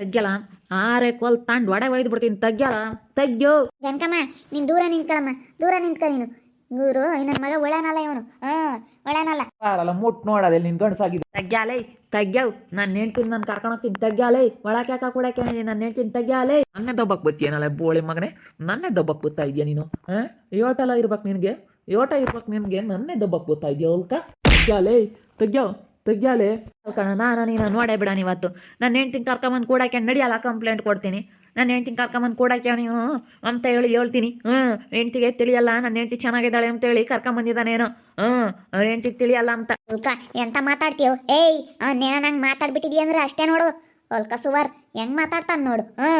ತಗ್ಯಲ್ಲ? ಆರೆ ಕೋಲ್ ತಾಂಡ್ ಒಡೆ ಒಯ್ದು ಬಿಡ್ತೀನಿ. ತಗ್ಗಲ ತಗ್ಗೋ ಜನಕಮ್ಮ ನೀನ್ ದೂರ ನಿಂತ್ಕಮ್ಮ ದೂರ ನಿಂತ್ಕ ನೀನು. ಇವರು ನನ್ನ ಮಗ ಒಳನಲ್ಲ ಇವನು. ಹಾ ಒಳನಲ್ಲ. ಅಲ್ಲ ಮುಟ್ ನೋಡದೆ ನಿನ್ ಗಂಡಸಾಗಿದೆ ತಗ್ಯಾಲೇ ತಗ್ಯಾವ್ ನಾನು ನೆಂಟಿನ ನಾನು ಕರ್ಕೊಂಡು ಹೋಗ್ತೀನಿ. ತಗ್ಯಾಲೇ. ಒಳಕ್ಕೆ ಯಾಕೆ ಕೊಡಕ್ಕೆ ನಾನು ನೆಂಟಿನ ತಗ್ಯಾಲೇ. ನನ್ನೇ ದಬ್ಬಕ್ ಬತ್ತೇನಲ್ಲ ಬೋಳಿ ಮಗನೇ? ನನ್ನೇ ದಬ್ಬಕ್ ಬತ್ತಾ ಇದೆಯಾ ನೀನು? ಯೋಟಲ್ಲ ಯೋಟೆಲ್ಲ ಇರ್ಬೇಕು ನಿನಗೆ? ಯೋಟ ಇರ್ಬೇಕು ನಿನಗೆ? ನನ್ನೇ ದಬ್ಬಕ್ ಬತ್ತಾ ಇದೆಯಾ ಅವಲ್ಕ ತೆಗ್ಯಾಲೇ ತೆಗ್ಯೋ. ತೆಗ್ಯಾಲೇ. ಕಣ ನಾನು ನೀನು ನೋಡೇ ಬಿಡ ಇವತ್ತು ನನ್ನ ಹೆಂಡ್ತಿನ ಕರ್ಕೊಂಬಂದು ಕೂಡಕ್ಕೆ ನಡಿಯಲ್ಲ ಕಂಪ್ಲೇಂಟ್ ಕೊಡ್ತೀನಿ. ನನ್ನ ಹೆಂಡ್ತಿನ ಕರ್ಕೊಂಬಂದು ಕೂಡಕ್ಕೆ ನೀವು ಅಂತ ಹೇಳಿ ಹೇಳ್ತೀನಿ. ಹ್ಞೂ ಹೆಂಡ್ತಿಗೆ ತಿಳಿಯಲ್ಲ ನನ್ನ ಹೆಂಡ್ತಿ ಚೆನ್ನಾಗಿದ್ದಾಳೆ ಅಂತ ಹೇಳಿ ಕರ್ಕೊಂಬಂದಿದ್ದಾನೇನು ಹ್ಞೂ ಅವ್ರ ಹೆಂಡ್ತಿಗೆ ತಿಳಿಯಲ್ಲ ಅಂತ. ಅಲ್ಕ ಎಂತ ಮಾತಾಡ್ತೀಯೋ? ಏಯ್ ನೇನ ನಂಗೆ ಮಾತಾಡ್ಬಿಟ್ಟಿದೀಯ ಅಂದ್ರೆ ಅಷ್ಟೇ ನೋಡು. ಅಲ್ಕ ಸುವರ್ ಹೆಂಗ್ ಮಾತಾಡ್ತಾನೆ ನೋಡು. ಹ್ಞೂ.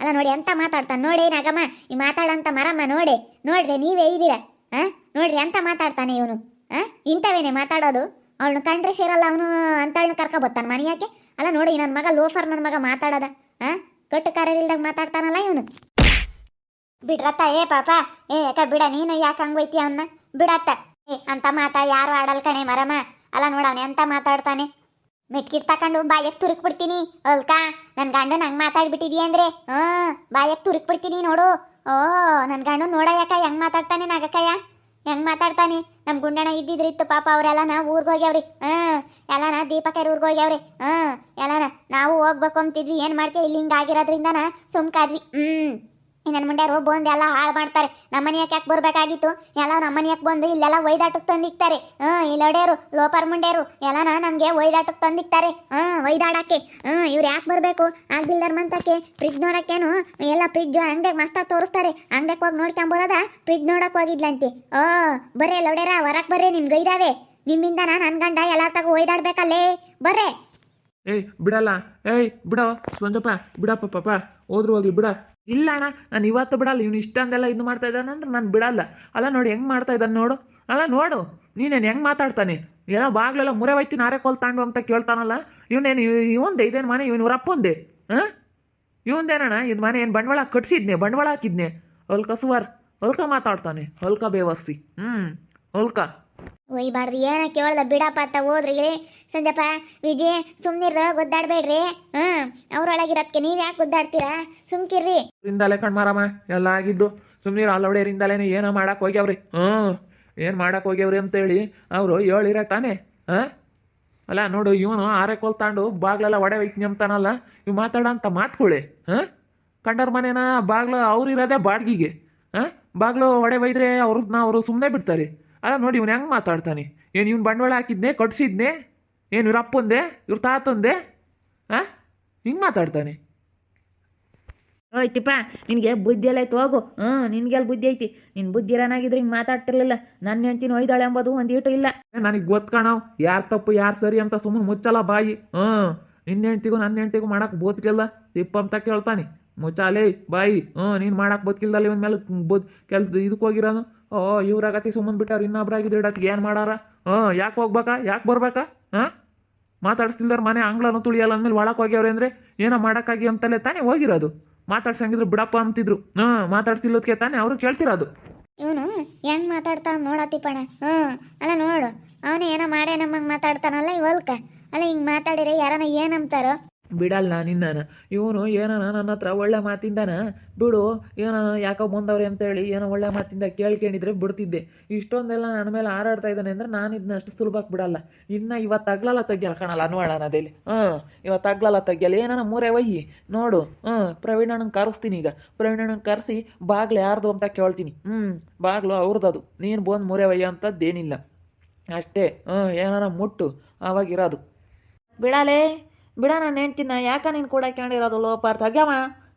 ಅಲ್ಲ ನೋಡಿ ಎಂತ ಮಾತಾಡ್ತಾನೆ? ನೋಡಿ ನಾಗಮ್ಮ ಈ ಮಾತಾಡಂತ ಮರಮ್ಮ ನೋಡಿ. ನೋಡ್ರಿ ನೀವೇ ಇದ್ದೀರಾ? ಹಾಂ? ನೋಡ್ರಿ ಎಂತ ಮಾತಾಡ್ತಾನೆ ಇವನು? ಹಾಂ? ಇಂಥವೇನೆ ಮಾತಾಡೋದು? ಅವಳನ್ನ ಕಂಡ್ರೆ ಸೇರಲ್ಲ, ಅವನು ಅಂತವಳನ್ನ ಕರ್ಕೊ ಬರ್ತಾನೆ ಮನೆ ಯಾಕೆ? ಅಲ್ಲ ನೋಡಿ ನನ್ನ ಮಗ ಲೋಫರ್ ನನ್ನ ಮಗ ಮಾತಾಡೋದ. ಹಾಂ ಕಟ್ಟು ಕಾರ್ಯವಿಲ್ದಾಗ ಮಾತಾಡ್ತಾನಲ್ಲ ಇವನು. ಬಿಡ್ರತ್ತ ಏ ಪಾಪ, ಏ ಯಾಕ ಬಿಡ, ನೀನು ಯಾಕೆ ಹಂಗೋಯ್ತಿ ಅವನ್ನ ಬಿಡತ್ತ ಏ, ಅಂತ ಮಾತಾ ಯಾರು ಆಡಲ್ ಕಣೆ ಮರಮ. ಅಲ್ಲ ನೋಡ, ಅವನ ಎಂತ ಮಾತಾಡ್ತಾನೆ. ಮೆಟ್ಕಿಟ್ ತಕೊಂಡು ಬಾಯಕ್ ತುರುಕ್ ಬಿಡ್ತೀನಿ ಅಲ್ಕಾ ನನ್ನ ಗಂಡನ್ ಹಂಗ್ ಮಾತಾಡ್ಬಿಟ್ಟಿದೀಯ ಅಂದ್ರೆ? ಹ್ಮ್ ಬಾಯಕ್ ತುರುಕ್ ಬಿಡ್ತೀನಿ ನೋಡು. ಓ ನನ್ನ ಗಂಡು ನೋಡ ಯಾಕ ಹೆಂಗ್ ಮಾತಾಡ್ತಾನೆ ನಾಗಕ್ಕಯ್ಯ? ಹೆಂಗ್ ಮಾತಾಡ್ತಾನೆ? ನಮ್ಮ ಗುಂಡಣ್ಣ ಇದ್ದಿದ್ರಿತ್ತು ಪಾಪ ಅವರೆಲ್ಲನ ಊರ್ಗ್ ಹೋಗ್ಯಾವ್ರಿ. ಎಲ್ಲಾನ ಎಲ್ಲನ ದೀಪಕರ್ ಊರ್ಗ್ ಹೋಗ್ಯಾವ್ರಿ. ಆ ಎಲ್ಲನ ನಾವು ಹೋಗ್ಬೇಕು ಅಂತಿದ್ವಿ ಏನ್ ಮಾಡ್ತೀವಿ ಇಲ್ಲಿ ಹಿಂಗಾಗಿರೋದ್ರಿಂದನ ಸುಮ್ಕಾದ್ವಿ. ಹ್ಮ್. ನನ್ನ ಮುಂಡ್ಯಾರು ಬಂದು ಎಲ್ಲ ಹಾಳು ಮಾಡ್ತಾರೆ. ನಮ್ಮನೆ ಯಾಕೆ ಯಾಕೆ ಬರಬೇಕಾಗಿತ್ತು? ಎಲ್ಲ ನಮ್ಮನೆ ಯಾಕೆ ಬಂದು ಇಲ್ಲೆಲ್ಲ ಒಯ್ದಾಟಕ್ಕೆ ತಂದಿಕ್ತಾರೆ. ಹ್ಮ್ ಇಲ್ಲಿ ಹೊಡೆಯರು ಲೋಪರ್ ಮುಂಡ್ಯಾರು, ಎಲ್ಲನ ನಮಗೆ ಒಯ್ದಾಟಕ್ಕೆ ತಂದಿಕ್ತಾರೆ. ಹ್ಮ್ ಒಯ್ದಾಡಕ್ಕೆ. ಹ್ಮ್ ಇವ್ರು ಯಾಕೆ ಬರಬೇಕು? ಆ ಮಂತಕ್ಕೆ ಫ್ರಿಜ್ ನೋಡಕ್ಕೇನು? ಎಲ್ಲ ಫ್ರಿಜ್ ಅಂಗಡಿಗೆ ಮಸ್ತ ತೋರಿಸ್ತಾರೆ. ಅಂಗಡಿಗೆ ಹೋಗಿ ನೋಡ್ಕೊಂಬರೋದ ಫ್ರಿಜ್ ನೋಡಕ್ ಹೋಗಿದ್ಲಂತೆ. ಓ, ಬರ್ರೆ ಲೊಡೆರ ಹೊರಕ್ ಬರ್ರಿ ನಿಮ್ಗೆ ಇದಾವೆ ನಿಮ್ಮಿಂದ ನನ್ನ ಗಂಡ ಎಲ್ಲ ತಗೋ ಒಯ್ದಾಡ್ಬೇಕಲ್ಲೇ. ಬರ್ರೆ. ಏಯ್, ಬಿಡಲ್ಲ. ಏಯ್, ಬಿಡೋ. ಸ್ವಂದಪ್ಪ ಬಿಡಪ್ಪ, ಪಾಪ. ಹೋದ್ರು ಹೋಗ್ಲಿ, ಬಿಡ. ಇಲ್ಲ ಅಣ್ಣ, ನಾನು ಇವತ್ತು ಬಿಡಲ್ಲ, ಇವನು ಇಷ್ಟೊಂದೆಲ್ಲ ಇದು ಮಾಡ್ತಾ ಇದ್ದಾನೆ ಅಂದ್ರೆ ನಾನು ಬಿಡಲ್ಲ. ಅಲ್ಲ ನೋಡಿ, ಹೆಂಗೆ ಮಾಡ್ತಾ ಇದ್ದಾನೆ ನೋಡು. ಅಲ್ಲ ನೋಡು, ನೀನೇನು ಹೆಂಗೆ ಮಾತಾಡ್ತಾನೆ? ಏನೋ ಬಾಗ್ಲೆಲ್ಲ ಮುರೆ ವೈತಿ ನಾರೇ ಕೋಲ್ ತಾಂಡು ಅಂತ ಕೇಳ್ತಾನಲ್ಲ. ಇವನೇನು ಇವಂದೆ, ಇದೇನು ಮನೆ? ಇವನು ಇವ್ರ ಅಪ್ಪಂದೆ? ಹಾಂ? ಇವಂದೇನಣ್ಣ, ಇದು ಮನೆ ಏನು ಬಂಡವಾಳ ಕಟ್ಸಿದ್ನೆ, ಬಂಡವಾಳ ಹಾಕಿದ್ನೆ? ಹೊಲ್ಕ ಸುವರ್, ಹೊಲ್ಕ ಮಾತಾಡ್ತಾನೆ, ಹೊಲ್ಕ ಬೇವಸ್ತಿ ಹ್ಞೂ ಹೊಲ್ಕ. ಒಯ್ಬಾರ್ದು, ಏನ ಕೇಳ್ದ ಬಿಡಪ್ಪ ಅಂತ ಹೋದ್ರಿ ಸಂಜಪ್ಪ ವಿಜಯ್ ಸುಮ್ನಿರ ಗುದ್ದಾಡ್ಬೇಡ್ರಿ. ಹ್ಮ್ ಅವ್ರೊಳಗಿರತ್ಕೆ ನೀವ್ ಯಾಕೆ ಗುದ್ದಾಡ್ತೀರಾ? ಸುಮ್ಕಿರ್ರಿ. ರಿಂದಲೇ ಕಣ್ಮಾರಮ್ಮ ಎಲ್ಲ ಆಗಿದ್ದು. ಸುಮ್ನಿರ್ ಅಲ್ಲವಡೆರಿಂದಲೇ ಏನೋ ಮಾಡಕ್ ಹೋಗ್ಯಾವ್ರಿ. ಹ್ಮ್ ಏನ್ ಮಾಡಕ್ ಹೋಗ್ಯಾವ್ರಿ ಅಂತೇಳಿ ಅವ್ರು ಹೇಳಿರ ತಾನೆ, ಹ? ಅಲ್ಲ, ನೋಡು, ಇವನು ಆರೆ ಕೋಲ್ ತಾಂಡು ಬಾಗ್ಲೆಲ್ಲ ಒಡೆ ಒಯ್ತೀನಿ ಅಂತಾನಲ್ಲ ಇವ್ ಮಾತಾಡ ಅಂತ ಮಾತ್ಕೊಳ್ಳಿ ಹಾ? ಕಂಡರ್ ಮನೇನ ಬಾಗ್ಲು ಅವ್ರು ಇರೋದೇ ಬಾಡ್ಗಿಗೆ, ಹಾ? ಬಾಗ್ಲು ಒಡೆ ಒಯ್ದ್ರೆ ಅವ್ರದ್ನ ಅವರು ಸುಮ್ಮನೆ ಬಿಡ್ತಾರೆ. ಅಲ್ಲ ನೋಡಿ ಇವ್ನು ಹೆಂಗೆ ಮಾತಾಡ್ತಾನೆ? ಏನು ಇವ್ನು ಬಂಡವಾಳ ಹಾಕಿದ್ನೆ ಕಟ್ಸಿದ್ನೆ ಏನು ಇವ್ರ ಅಪ್ಪಂದೆ ಇವ್ರ ತಾತಂದೆ? ಹಾಂ ಹಿಂಗೆ ಮಾತಾಡ್ತಾನೆ. ಹೋಯ್ತಿಪ್ಪ ನಿನಗೆ ಬುದ್ಧಿ ಎಲ್ಲ ಐತೆ ಹೋಗು. ಹ್ಞೂ ನಿನ್ಗೆಲ್ಲ ಬುದ್ಧಿ ಐತಿ. ನಿನ್ನ ಬುದ್ಧಿ ಇರೋನಾಗಿದ್ರೆ ಹಿಂಗೆ ಮಾತಾಡ್ತಿರ್ಲಿಲ್ಲ. ನನ್ನ ಹೆಂಡ್ತಿನ ಒಯ್ದಾಳೆ ಎಂಬುದು ಒಂದು ಈಟು ಇಲ್ಲ. ನನಗೆ ಗೊತ್ಕಣವ್ ಯಾರು ತಪ್ಪು ಯಾರು ಸರಿ ಅಂತ ಸುಮ್ಮನೆ ಮುಚ್ಚಲ್ಲ ಬಾಯಿ. ಹ್ಞೂ. ನಿನ್ನ ಹೆಂಡ್ತಿಗೂ ನನ್ನ ಹೆಂಡ್ತಿಗೂ ಮಾಡಕ್ಕೆ ಬೋತ್ಕಿಲ್ಲ ತಿಪ್ಪ ಅಂತ ಕೇಳ್ತಾನೆ. ಮುಚ್ಚಾಲೇ ಬಾಯಿ. ಹ್ಞೂ ನೀನು ಮಾಡಕ್ಕೆ ಬೋತ್ಕಿಲ್ದಲ್ಲ ಇವನ್ ಮೇಲೆ ಬೋದ್ ಕೆಲ್ ಇದಕ್ಕೆ ಹೋಗಿರೋನು? ಓ ಇವ್ರಾಗತಿ ಸುಮ್ಮನೆ ಬಿಟ್ಟಾರ ಇನ್ನೊಬ್ರಾಗಿದ್ದು ಇಡಕ್ಕೆ ಏನು ಮಾಡಾರ? ಹಾಂ ಯಾಕೆ ಹೋಗ್ಬೇಕಾ? ಯಾಕೆ ಬರ್ಬೇಕಾ? ಹಾಂ ಮಾತಾಡ್ಸ್ತಿಲ್ದಾರ ಮನೆ ಆಂಗ್ಲನು ತುಳಿಯಲ್ಲ ಅಂದ್ಮೇಲೆ ಒಳಕ್ಕೆ ಹೋಗ್ಯವ್ರೆ ಅಂದರೆ ಏನೋ ಮಾಡೋಕ್ಕಾಗಿ ಅಂತಲೇ ತಾನೇ ಹೋಗಿರೋದು. ಮಾತಾಡ್ಸಂಗಿದ್ರು ಬಿಡಪ್ಪ ಅಂತಿದ್ರು. ಹಾಂ ಮಾತಾಡ್ತಿಲ್ಲೋದಕ್ಕೆ ತಾನೇ ಅವರು ಕೇಳ್ತಿರೋದು. ಇವನು ಹೆಂಗ್ ಮಾತಾಡ್ತಾನ ನೋಡತ್ತಿಪ್ಪಣ ಹ್ಮ್. ಅಲ್ಲ ನೋಡು, ಅವನು ಏನೋ ಮಾಡೇ ನಮ್ಮಂಗೆ ಮಾತಾಡ್ತಾನಲ್ಲ ಇವಲ್ಕ ಅಲ್ಲ ಹಿಂಗ್ ಮಾತಾಡಿದ್ರೆ ಯಾರನ ಏನಂತಾರೋ? ಬಿಡಲ್ಲ ನಿನ್ನನ ಇವನು ಏನನ ನನ್ನ ಹತ್ರ ಒಳ್ಳೆ ಮಾತಿಂದನ? ಬಿಡು, ಏನನ ಯಾಕೋ ಬಂದವ್ರೆ ಅಂತೇಳಿ ಏನೋ ಒಳ್ಳೆ ಮಾತಿಂದ ಕೇಳ್ಕೊಂಡಿದ್ರೆ ಬಿಡ್ತಿದ್ದೆ. ಇಷ್ಟೊಂದೆಲ್ಲ ನನ್ನ ಮೇಲೆ ಹಾರಾಡ್ತಾ ಇದ್ದಾನೆ ಅಂದ್ರೆ ನಾನು ಇದನ್ನ ಅಷ್ಟು ಸುಲಭಕ್ಕೆ ಬಿಡಲ್ಲ. ಇನ್ನು ಇವತ್ತು ಅಗ್ಲಲ್ಲ ತೆಗಿಯಲ್ಲ ಕಾಣಲ್ಲ ಅನ್ವಾಳನ ಅದೇಲಿ ಹಾಂ, ಇವತ್ತು ಅಗ್ಲಲ್ಲ ತೆಗಿಯಲ್ಲ. ಏನನ ಮೂರೇ ಒಯ್ಯಿ ನೋಡು. ಹ್ಞೂ ಪ್ರವೀಣನ ಕರೆಸ್ತೀನಿ ಈಗ. ಪ್ರವೀಣನ ಕರೆಸಿ ಬಾಗ್ಲು ಯಾರ್ದು ಅಂತ ಕೇಳ್ತೀನಿ. ಹ್ಞೂ ಬಾಗ್ಲು ಅವ್ರದ್ದು. ನೀನು ಬಂದು ಮೂರೇ ವಯ್ಯ ಅಂತದ್ದೇನಿಲ್ಲ. ಅಷ್ಟೇ. ಹ್ಞೂ ಏನಾರ ಮುಟ್ಟು. ಆವಾಗಿರೋದು ಬಿಡಾಲೇ ಬಿಡ ನಾನು ಹೆಂಡ್ತಿನ, ಯಾಕ ನೀನು ಕೂಡ ಕೇಳಿರೋದು ಲೋಪಾರ್ ತಗ್ಯಾವ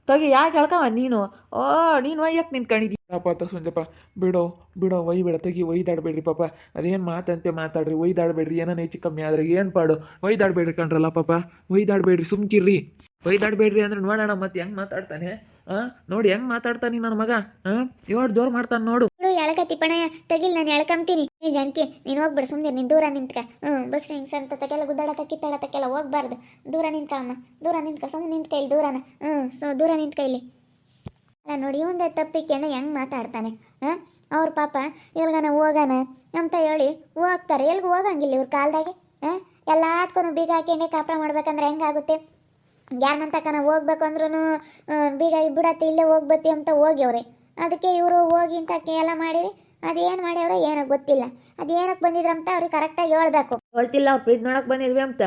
ತಗಿ ಯಾಕೆ ಹೇಳ್ಕವ ನೀನು? ಓ, ನೀನು ಒಯ್ಯಕ್ಕೆ ನಿಂತ್ಕೊಂಡಿದ್ದಿ ಪಾಪ ಸಂಜಪ್ಪ, ಬಿಡೋ ಬಿಡೋ, ಒಯ್ಬೇಡ. ತೆಗಿ ಒಯ್ದಾಡ್ಬೇಡ್ರಿ ಪಾಪ. ಅದೇನು ಮಾತಂತೆ ಮಾತಾಡ್ರಿ, ಒಯ್ದಾಡಬೇಡ್ರಿ. ಏನೋ ಹೆಚ್ಚು ಕಮ್ಮಿ ಆದ್ರೆ ಏನು ಪಾಡು? ಒಯ್ದಾಡ್ಬೇಡ್ರಿ ಕಣ್ರಲ್ಲ ಪಾಪ. ಒಯ್ದಾಡ್ಬೇಡ್ರಿ, ಸುಮ್ಕಿರ್ರಿ. ಒಯ್ದಾಡಬೇಡ್ರಿ ಅಂದ್ರೆ ನೋಡೋಣ ಮತ್ತೆ ಹೆಂಗೆ ಮಾತಾಡ್ತಾನೆ. ನೋಡಿ, ಹೆಂಗ್ ಮಾತಾಡ್ತಾನಿ ನನ್ನ ಮಗ? ಹಾಂ ಜೋರ್ ಮಾಡ್ತಾನ ನೋಡು. ಎಳಕ ಎಳಕತ್ತಿಪ್ಪಣ ತಗಿಲ್ ನಾನು ಎಳ್ಕಂತೀನಿ ನೀನ್ ಜನಕ್ಕೆ ನೀನು ಹೋಗ್ಬಿಡು ಸುಮ್ಮನೆ ನೀನು ದೂರ ನಿಂತ್ಕ. ಹ್ಞೂ ಬಸ್ ಹಿಂಗೆ ಸಂತ ತಕ್ಕೆಲ್ಲ ಗುದ್ದಾಡಕ ಕಿತ್ತಾಡತಕ್ಕೆಲ್ಲ ಹೋಗ್ಬಾರ್ದು. ದೂರ ನಿಂತ್ಕಮ್ಮ ದೂರ ನಿಂತ್ಕ ಸುಮ್ಮನೆ ನಿಂತ್ಕ ಇಲ್ಲಿ ದೂರನ. ಹ್ಞೂ, ಸೊ, ದೂರ ನಿಂತ್ಕ ಇಲ್ಲಿ. ಅಲ್ಲ ನೋಡಿ ಒಂದೇ ತಪ್ಪಿಕೊಂಡು ಹೆಂಗ್ ಮಾತಾಡ್ತಾನೆ? ಹಾಂ? ಅವ್ರ ಪಾಪ ಎಲ್ಗನ ಹೋಗಾನ ಅಂತ ಹೇಳಿ ಹೋಗ್ತಾರೆ. ಎಲ್ಗೂ ಹೋಗಂಗಿಲ್ಲ ಇವ್ರ ಕಾಲ್ದಾಗೆ? ಹಾಂ? ಎಲ್ಲದಕ್ಕೂ ಬೀಗ ಹಾಕಿ ಕಾಪುರ ಮಾಡ್ಬೇಕಂದ್ರೆ ಹೆಂಗಾಗುತ್ತೆ? ಯಾರನ್ನ ತಕನ ಹೋಗ್ಬೇಕು ಅಂದ್ರೂ ಬೀಗ ಇಬ್ಬಿಡತ್ತೆ ಇಲ್ಲೇ ಹೋಗ್ಬತ್ತಿ ಅಂತ ಹೋಗ್ಯವ್ರೆ. ಅದಕ್ಕೆ ಇವರು ಹೋಗಿ ಇಂತ ಎಲ್ಲ ಮಾಡಿರಿ. ಅದೇನು ಮಾಡ್ಯವ್ರೆ ಏನಕ್ಕೆ ಗೊತ್ತಿಲ್ಲ. ಅದೇನಕ್ಕೆ ಬಂದಿದ್ರಂತ ಅವ್ರಿಗೆ ಕರೆಕ್ಟಾಗಿ ಹೇಳ್ಬೇಕು. ಹೇಳ್ತಿಲ್ಲ, ಅವ್ರು ಫ್ರಿಜ್ ನೋಡಕ್ಕೆ ಬಂದಿದ್ವಿ ಅಂತ.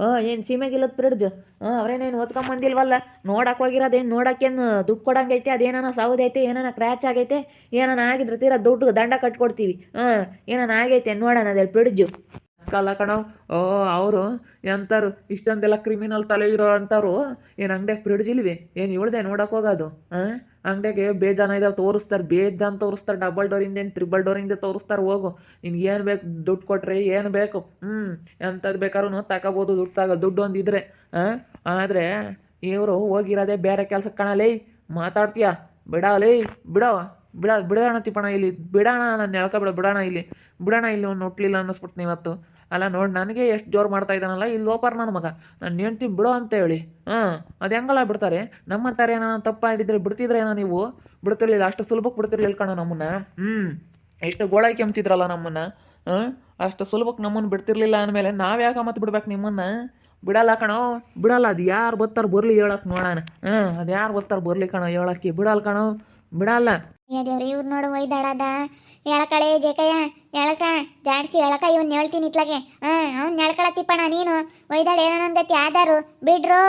ಹಾಂ ಏನು ಸೀಮೆಗಿಲ್ಲದ ಫ್ರಿಡ್ಜ್ ಹಾಂ ಅವ್ರೇನೇನು ಬಂದಿಲ್ವಲ್ಲ? ನೋಡಕ್ಕೆ ಹೋಗಿರೋದೇನು ನೋಡೋಕ್ಕೇನು ದುಡ್ಡು ಕೊಡಂಗೈತೆ, ಅದೇನಾನ ಸೌದೈತೆ ಏನಾನ ಕ್ರ್ಯಾಚ್ ಆಗೈತೆ, ಏನಾನ ಆಗಿದ್ರೆ ತೀರಾ ದುಡ್ಡು ದಂಡ ಕಟ್ಕೊಡ್ತೀವಿ. ಹಾಂ ಏನಾನ ಆಗೈತೆ ನೋಡೋಣ ಅದೇ ಫ್ರಿಡ್ಜು ಕಲ್ಲ ಕಣವ್ ಓ, ಅವರು ಎಂತಾರು ಇಷ್ಟೊಂದೆಲ್ಲ ಕ್ರಿಮಿನಲ್ ತಲೆ ಇರೋ ಅಂತಾರು, ಏನು ಅಂಗಡಿಯಾಗ ಫ್ರಿಡ್ಜ್ ಇಲ್ವಿ? ಏನು ಇವಳ್ದೆ ನೋಡಕ್ಕೆ ಹೋಗೋದು? ಹಾಂ ಅಂಗಡಿಯಾಗೆ ಬೇಜಾನ ಇದಾವೆ, ತೋರಿಸ್ತಾರೆ, ಬೇಜಾನ್ ತೋರಿಸ್ತಾರೆ ಡಬಲ್ ಡೋರಿಂದ ಏನು ತ್ರಿಬಲ್ ಡೋರಿಂದ ತೋರಿಸ್ತಾರೆ, ಹೋಗು. ನಿನ್ಗೆ ಏನು ಬೇಕು ದುಡ್ಡು ಕೊಟ್ರೆ ಏನು ಬೇಕು? ಹ್ಞೂ ಎಂಥದ್ದು ಬೇಕಾದ್ರೂ ತಗೋಬೋದು ದುಡ್ಡು ತಗೋ, ದುಡ್ಡು ಒಂದಿದ್ರೆ. ಹಾಂ ಆದರೆ ಇವರು ಹೋಗಿರೋದೇ ಬೇರೆ ಕೆಲ್ಸಕ್ಕೆ ಕಾಣಲೇ ಮಾತಾಡ್ತೀಯಾ? ಬಿಡಲೇ ಬಿಡವ ಬಿಡ ಬಿಡೋಣ ತಿಪ್ಪಣ ಇಲ್ಲಿ. ಬಿಡೋಣ, ನಾನು ಹೇಳ್ಕೊಬಿಡ ಬಿಡೋಣ ಇಲ್ಲಿ. ಬಿಡೋಣ ಇಲ್ಲಿ ಒಂದು ಹುಟ್ಲಿಲ್ಲ ಅನ್ನಿಸ್ಬಿಡ್ತೀನಿ ಇವತ್ತು ಅಲ್ಲ ನೋಡಿ, ನನಗೆ ಎಷ್ಟು ಜೋರು ಮಾಡ್ತಾ ಇದ್ದಾನಲ್ಲ ಇಲ್ಲಿ ಲೋಪರ್ ನನ್ನ ಮಗ. ನಾನು ಹೆಂಡ್ತಿ ಬಿಡೋ ಅಂತ ಹೇಳಿ. ಹಾಂ, ಅದು ಹೆಂಗಲ್ಲ ಬಿಡ್ತಾರೆ? ನಮ್ಮ ಥರ ಏನೋ ತಪ್ಪು ಬಿಡ್ತಿದ್ರೆ ಬಿಡ್ತಿದ್ರೇನೋ ನೀವು? ಬಿಡ್ತಿರ್ಲಿಲ್ಲ, ಅಷ್ಟು ಸುಲಭಕ್ಕೆ ಬಿಡ್ತಿರ್ಲಿಲ್ಲ ಕಣೋ ನಮ್ಮನ್ನ. ಹ್ಞೂ ಎಷ್ಟು ಗೋಳಾಕಿ ಕೆಮ್ತಿದ್ರಲ್ಲ ನಮ್ಮನ್ನು. ಹಾಂ, ಅಷ್ಟು ಸುಲಭಕ್ಕೆ ನಮ್ಮನ್ನು ಬಿಡ್ತಿರ್ಲಿಲ್ಲ ಅಂದಮೇಲೆ ನಾವು ಯಾಕೆ ಮತ್ತೆ ಬಿಡ್ಬೇಕು ನಿಮ್ಮನ್ನು? ಬಿಡಲ್ಲ ಕಣೋ, ಬಿಡಲ್ಲ. ಅದು ಯಾರು ಬರ್ತಾರೆ ಬರಲಿ ಹೇಳಕ್ಕೆ ನೋಡೋಣ ಹಾಂ, ಅದು ಯಾರು ಬರ್ತಾರೆ ಬರಲಿ ಕಣೋ ಹೇಳಕ್ಕೆ. ಬಿಡಲ್ಲ ಕಣೋ. ಬಿಡಲ್ಲ. ಇವ್ರು ನೋಡು ಒಯ್ದಾಡದ ಎಳಕಳೆ ಜೇಕಯ್ಯ, ಎಳಕ, ಜಾಡ್ಸಿ ಎಳಕ, ಇವನ್ ಹೇಳ್ತೀನಿ ಇತ್ಲಾಗೆ. ಅವ್ನ್ ಎಳ್ಕೊಳತ್ತಿಪ್ಪಣ ನೀನು. ಒಯ್ದಾಡ ಏನನ್ನೊಂದೈತಿ ಆಧಾರು, ಬಿಡ್ರು.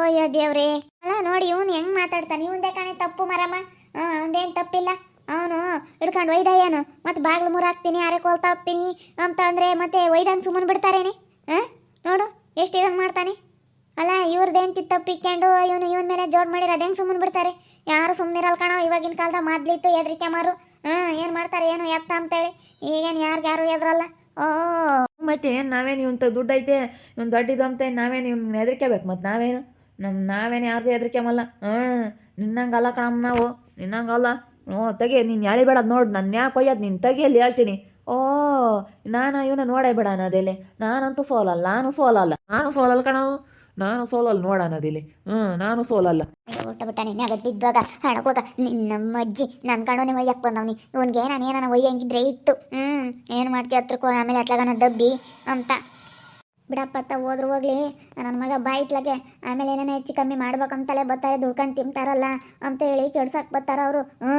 ಓಯ್ಯೋ ದೇವ್ರಿ. ಅಲ್ಲ, ನೋಡಿ, ಇವನು ಹೆಂಗ್ ಮಾತಾಡ್ತಾನೆ? ಇವಂದೇ ಕಾಣೆ ತಪ್ಪು ಮರಮ್ಮ. ಹಾ ಅವಂದೇನ್ ತಪ್ಪಿಲ್ಲ. ಅವನು ಹಿಡ್ಕೊಂಡು ಏನು ಮತ್ತೆ ಬಾಗ್ಲು ಮುರಾಕ್ತೀನಿ, ಅರೆ ಕೋಲ್ತಾ ಹೋಗ್ತೀನಿ ಅಂತ ಅಂದ್ರೆ ಮತ್ತೆ ಒಯ್ದನ್ ಸುಮ್ಮನ್ ಬಿಡ್ತಾರೇನೆ? ಹಾ, ನೋಡು, ಎಷ್ಟು ಇದಂಗ್ ಮಾಡ್ತಾನೆ? ಅಲ್ಲ ಇವ್ರದ್ದೇನು ಕಿತ್ತಪ್ಪಿಕ್ಕೊಂಡು ಇವನು ಇವನ ಮೇಲೆ ಜೋರ್ ಮಾಡಿರ, ಅದೇ ಸುಮ್ಮನೆ ಬಿಡ್ತಾರೆ? ಯಾರು ಸುಮ್ಮನಿರಲ್ಲ ಕಣೋ, ಇವಾಗಿನ ಕಾಲದ ಮಾದ್ಲಿತ್ತು, ಎದ್ರಿಕೆ ಮಾರು. ಹಾಂ, ಏನು ಮಾಡ್ತಾರೆ, ಏನು ಎತ್ತ ಅಂತೇಳಿ. ಈಗೇನು ಯಾರು ಯಾರು ಎದ್ರಲ್ಲ? ಓ. ಮತ್ತೆ, ಏನು ನಾವೇನು ಇವಂತ ದುಡ್ಡು ಐತೆ ಇವ್ನು ದೊಡ್ಡಿದ್ದು ಅಂತ ನಾವೇನು ಇವ್ನ ಹೆದರ್ಕೋಬೇಕು ಮತ್ತು ನಾವೇನು? ನಮ್ಮ ನಾವೇನು ಯಾರಿಗೂ ಹೆದರ್ಕೆಮಲ್ಲ ಹಾಂ, ನಿನ್ನಂಗಲ್ಲ ಕಣಮ್ಮ ನಾವು. ನಿನ್ನಂಗಲ್ಲ. ಓ, ತೆಗೆ, ನೀನು ಎಳಿಬೇಡ ನೋಡಿ ನನ್ನ ಯಾಕೆ ಒಯ್ಯೋದು? ನೀನು ತೆಗಿಯಲ್ಲಿ ಹೇಳ್ತೀನಿ. ಓ, ನಾನು ಇವನ ನೋಡೇ ಬೇಡ ಅನ್ನೋದೆಲ್ಲಿ ನಾನಂತೂ ಸೋಲಲ್ಲ, ನಾನು ಸೋಲಲ್ಲ. ನಾನು ಸೋಲಲ್ಲ ಕಣೋ. ನಾನು ಸೋಲಲ್ಲ ನೋಡೋಣ ಅದಿಲ್ಲಿ ಹ್ಞೂ ನಾನು ಸೋಲಲ್ಲ. ಊಟ ಬಿಟ್ಟ ನಿನ್ನೆ ಬಿದ್ದಾಗ ಹಣಕೋದ ನಿನ್ನ ಅಜ್ಜಿ ನನ್ನ ಕಣ್ಣು ಒಯ್ಯಕ್ ಬಂದವ್ನಿ? ಇವನ್ಗೆ ನಾನು ಏನಾನ ಒಯ್ಯಂಗಿದ್ರೆ ಇತ್ತು. ಹ್ಮ್, ಏನು ಮಾಡ್ತೀವಿ ಹತ್ರಕ್ಕೂ? ಆಮೇಲೆ ಅತ್ಲಾಗನ ದಬ್ಬಿ ಅಂತ. ಬಿಡಪ್ಪ ಅತ್ತ, ಹೋದ್ರು ಹೋಗ್ಲಿ. ನನ್ನ ಮಗ ಬಾಯಿತ್ಲಾಗೆ ಆಮೇಲೆ ಏನೇನೋ ಹೆಚ್ಚು ಕಮ್ಮಿ ಮಾಡ್ಬೇಕಂತಲೇ ಬರ್ತಾರೆ, ದುಡ್ಕೊಂಡು ತಿಂತಾರಲ್ಲ ಅಂತ ಹೇಳಿ ಕೆಡ್ಸಕ್ ಬರ್ತಾರ ಅವರು. ಹ್ಞೂ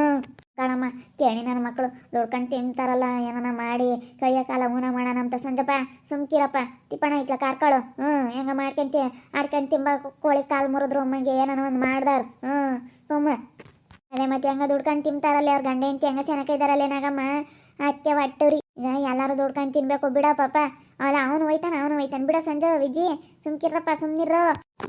ಕಾಣಮ್ಮ, ಕೇಳಿ ನನ್ನ ಮಕ್ಕಳು ದುಡ್ಕೊಂಡು ತಿಂತಾರಲ್ಲ, ಏನನ ಮಾಡಿ, ಕೈಯ ಕಾಲ ಊನ ಮಾಡೋಣ ಅಂತ ಸಂಜಪ್ಪ. ಸುಮ್ಕಿರಪ್ಪ. ತಿಪ್ಪಣ ಐತ್ಲ ಕಾರ್ಕಳು. ಹ್ಞೂ ಹೆಂಗ ಮಾಡ್ಕೊಂತಿ? ಆಡ್ಕೊಂಡು ತಿಂಬ ಕೋಳಿ ಕಾಲು ಮುರಿದ್ರು ಅಮ್ಮಂಗೆ ಏನೋ ಒಂದು ಮಾಡ್ದಾರ. ಹ್ಞೂ ಸುಮ್ಮನೆ ಅದೇ ಮತ್ತೆ ಹೆಂಗ ದುಡ್ಕೊಂಡು ತಿಂತಾರಲ್ಲ ಅವ್ರ ಗಂಡ ಹೆಂಡತಿ ಹೆಂಗ ಚೆನ್ನಾಗಿ ಏನಾಗಮ್ಮ ಒಟ್ಟುರಿ. ಈಗ ಎಲ್ಲರೂ ದುಡ್ಕೊಂಡು ತಿನ್ಬೇಕು ಬಿಡ ಪಾಪ ಅಲ್ಲ, ಅವನು ಒಯ್ತಾನ? ಅವನು ಒಯ್ತಾನ ಬಿಡ ಸಂಜೆ ವಿಜಿ ಸುಮ್ಕಿರಪ್ಪ ಸುಮ್ನಿರೋ.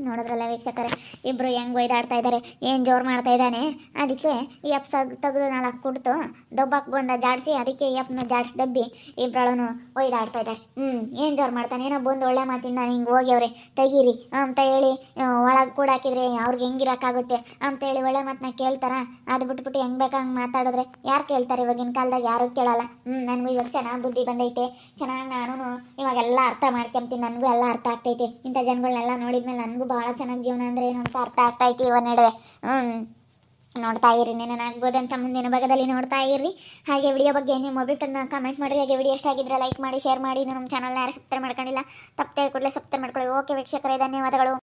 ನೋಡಿದ್ರಲ್ಲ ವೀಕ್ಷಕರೇ, ಇಬ್ರು ಹೆಂಗೆ ಒಯ್ದಾಡ್ತಾ ಇದ್ದಾರೆ ಏನು ಜೋರು ಮಾಡ್ತಾ ಇದ್ದಾನೆ. ಅದಕ್ಕೆ ಈ ಸಗ್ ತೆಗೆದು ನಾಲ್ಕು ಕುಡ್ತು ದೊಬ್ಬಕ್ಕೆ ಬಂದ ಜಾಡ್ಸಿ, ಅದಕ್ಕೆ ಈ ಎಪ್ನ ಜಾಡ್ಸಿ ದಬ್ಬಿ ಇಬ್ರಳನು ಒಯ್ದಾಡ್ತಾ ಇದ್ದಾರೆ ಹ್ಮ್, ಏನು ಜೋರು ಮಾಡ್ತಾನೆ, ಏನೋ ಬಂದು ಒಳ್ಳೆ ಮಾತಿಂದ ಹಿಂಗೆ ಹೋಗ್ಯವ್ರೆ. ತೆಗೀರಿ, ಅಂತ ಹೇಳಿ ಒಳಗೆ ಕೂಡ ಹಾಕಿದ್ರೆ ಅವ್ರಿಗೆ ಹೆಂಗಿರಕ್ಕಾಗುತ್ತೆ ಅಂತ ಹೇಳಿ ಒಳ್ಳೆ ಮಾತನ್ನ ಕೇಳ್ತಾರ? ಅದು ಬಿಟ್ಬಿಟ್ಟು ಹೆಂಗ್ ಬೇಕಾ ಹಂಗೆ ಮಾತಾಡಿದ್ರೆ? ಯಾರು ಕೇಳ್ತಾರೆ ಇವಾಗಿನ ಕಾಲದಾಗ? ಯಾರು ಕೇಳಲ್ಲ. ಹ್ಞೂ ನನಗೂ ಇವಾಗ ಚೆನ್ನಾಗಿ ಬುದ್ಧಿ ಬಂದೈತೆ. ಚೆನ್ನಾಗಿ ನಾನು ಇವಾಗೆಲ್ಲ ಅರ್ಥ ಮಾಡ್ಕೊಂತೀನಿ, ನನಗೂ ಎಲ್ಲ ಅರ್ಥ ಆಗ್ತೈತೆ. ಇಂಥ ಜನಗಳನ್ನೆಲ್ಲ ನೋಡಿದ್ಮೇಲೆ ನನಗೂ ಭಾಳ ಚೆನ್ನಾಗಿ ಜೀವನ ಅಂದ್ರೆ ಏನು ಅಂತ ಅರ್ಥ ಆಗ್ತೈತಿ ಇವ ನಡುವೆ. ಹ್ಞೂ ನೋಡ್ತಾ ಇರಿ ನೆನನಾಗ್ಬೋದು ಅಂತ ಮುಂದಿನ ಭಾಗದಲ್ಲಿ ನೋಡ್ತಾ ಇರಿ. ಹಾಗೆ ವಿಡಿಯೋ ಬಗ್ಗೆ ನಿಮ್ಮ ಅಭಿಪ್ರಾಯನ ಕಮೆಂಟ್ ಮಾಡಿರಿ. ಹಾಗೆ ವಿಡಿಯೋ ಆಗಿದ್ರೆ ಲೈಕ್ ಮಾಡಿ ಶೇರ್ ಮಾಡಿ. ನಮ್ಮ ಚಾನಲ್ನ ಯಾರು ಸಬ್ಸ್ಕ್ರೈಬ್ ಮಾಡ್ಕೊಂಡಿಲ್ಲ, ತಪ್ಪದೆ ಕೂಡಲೇ ಸಬ್ಸ್ಕ್ರೈಬ್ ಮಾಡ್ಕೊಳ್ಳಿ. ಓಕೆ ವೀಕ್ಷಕರೇ, ಧನ್ಯವಾದಗಳು.